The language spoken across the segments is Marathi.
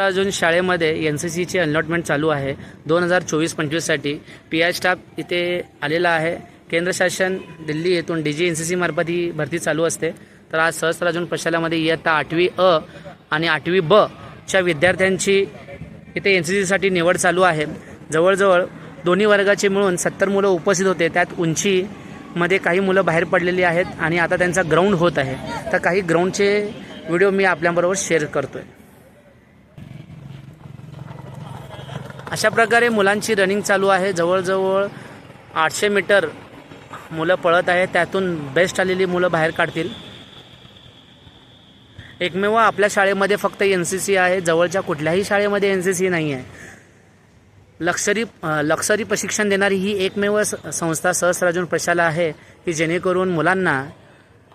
अजून शाळेमध्ये एन सी सीची अलॉटमेंट चालू आहे. दोन हजार चोवीस पंचवीससाठी पी आय स्टाफ इथे आलेला आहे. केंद्र शासन दिल्ली येथून डी जी एन सी सीमार्फत ही भरती चालू असते. तर आज सहस्त्रार्जुन प्रशालामध्ये इयत्ता आठवी अ आणि आठवी ब च्या विद्यार्थ्यांची इथे एन सी सीसाठी निवड चालू आहे. जवळजवळ दोन्ही वर्गाचे मिळून सत्तर मुलं उपस्थित होते. त्यात उंचीमध्ये काही मुलं बाहेर पडलेली आहेत आणि आता त्यांचा ग्राउंड होत आहे. तर काही ग्राउंडचे व्हिडिओ मी आपल्याबरोबर शेअर करतो आहे अशा प्रकारे मुलांची रनिंग चालू आहे. जवळजवळ आठशे मीटर मुलं पळत आहे त्यातून बेस्ट आलेली मुलं बाहेर काढतील. एकमेव आपल्या शाळेमध्ये फक्त एन सी सी आहे. जवळच्या कुठल्याही शाळेमध्ये एन सी सी नाही आहे लक्सरी लक्षरी लक्सरी प्रशिक्षण देणारी ही एकमेव स- संस्था सहस्राजून प्रशाला आहे की जेणेकरून मुलांना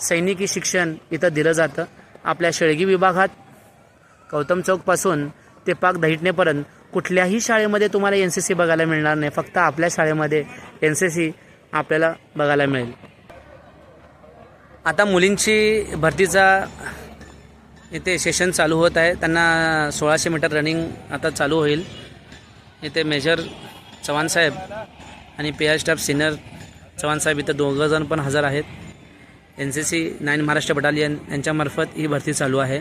सैनिकी शिक्षण इथं दिलं जातं. आपल्या शेळगी विभागात गौतम चौकपासून ते पाक दहिटणेपर्यंत कुठल्याही शाळेमध्ये तुम्हाला एन सी सी बघायला मिळणार नाही. फक्त आपल्या शाळेमध्ये एन सी सी आपल्याला बघायला मिळेल. आता मुलींची भरतीचा इथे सेशन चालू होत आहे. त्यांना सोळाशे मीटर रनिंग आता चालू होईल. इथे मेजर चव्हाण साहेब आणि P I staff senior Chavan साहेब इथं दोघं जण पण हजर आहेत. N C C nine Maharashtra battalion यांच्यामार्फत ही भरती चालू आहे.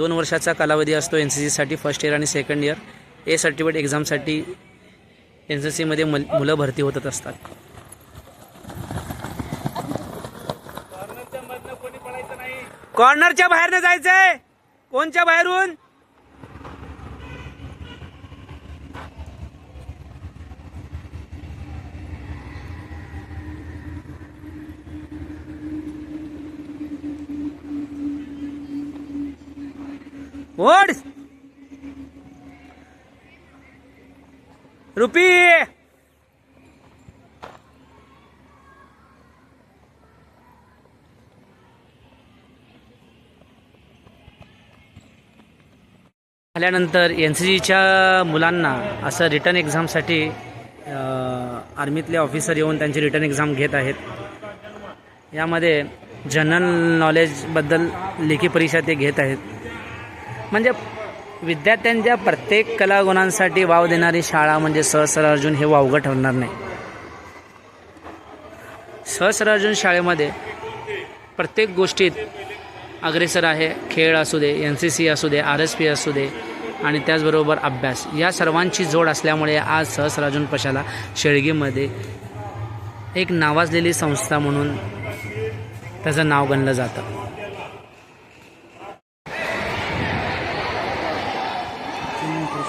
दोन वर्षाचा कालावधी असतो एन सी सीसाठी फर्स्ट इयर आणि सेकंड इयर ए सर्टिफिकेट एक्झामसाठी एन सी सीमध्ये मल मुलं भरती होतच असतात. कॉर्नरच्या बाहेरनं जायचंय. कोणच्या बाहेरून? ओढ. रुपी. झाल्यानंतर एन सी जीच्या मुलांना असं रिटर्न एक्झामसाठी आर्मीतले ऑफिसर येऊन त्यांची रिटर्न एक्झाम घेत आहेत. यामध्ये जनरल नॉलेजबद्दल लेखी परीक्षा ते घेत आहेत. म्हणजे विद्यार्थ्यांच्या प्रत्येक कलागुणांसाठी वाव देणारी शाळा म्हणजे सहस्र अर्जुन हे वावगं ठरणार नाही. सहस्र अर्जुन शाळेमध्ये प्रत्येक गोष्टीत अग्रेसर आहे खेळ असू दे एन सी सी असू दे आर एस पी असू दे आणि त्याचबरोबर अभ्यास. या सर्वांची जोड असल्यामुळे आज सहस्रार्जुन पशाला शेळगीमध्ये एक नावाजलेली संस्था म्हणून त्याचं नाव गणलं जातं.